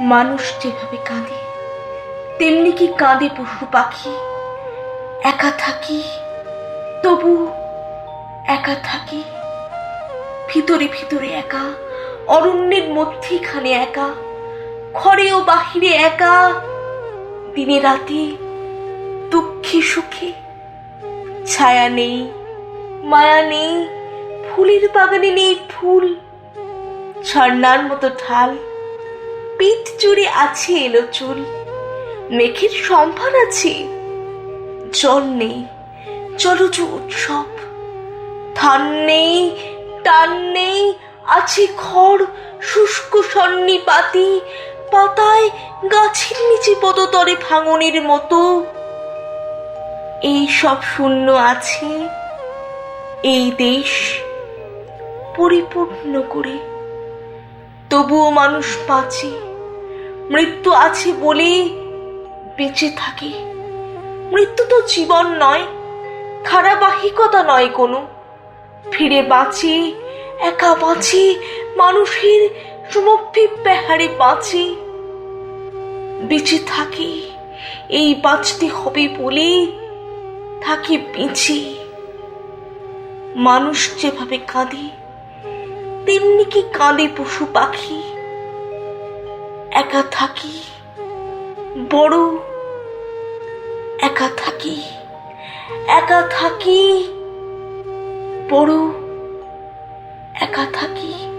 মানুষ যেভাবে কাঁদে, তেমনি কি কাঁদে পশু পাখি? একা থাকি, তবু একা থাকি, ভিতরে ভিতরে একা, অরণ্যের মধ্যেখানে একা, ঘরে ও বাহিরে একা, দিনে রাতে দুঃখে সুখে, ছায়া নেই, মায়া নেই, ফুলের বাগানে নেই ফুল, ঝর্ণার মতো ঢাল। পিঠ জুড়ে আছে এলো চুল। মেঘের সম্ভার আছে। জল নেই, জলজ উৎসব। ধান নেই টান নেই, আছে খড়, শুষ্ক সন্নিপাতি। পাতায় গাছের নিচে পদতরে ভাঙনের মতো। এই সব শূন্য আছে। এই দেশ পরিপূর্ণ করে তবুও মানুষ বাঁচে। মৃত্যু আছে বলে বেঁচে থাকে। মৃত্যু তো জীবন নয়, ধারাবাহিকতা নয় কোনো। ফিরে বাঁচে, একা বাঁচে, মানুষের সমভিপ্পে হারে বাঁচে। বেঁচে থাকি, এই বাঁচতে হবে বলে থাকি বেঁচে। মানুষ যেভাবে কাঁদে তেমনি কি কাঁদে পশু পাখি? একা থাকি, বড় একা থাকি একা থাকি, বড় একা থাকি।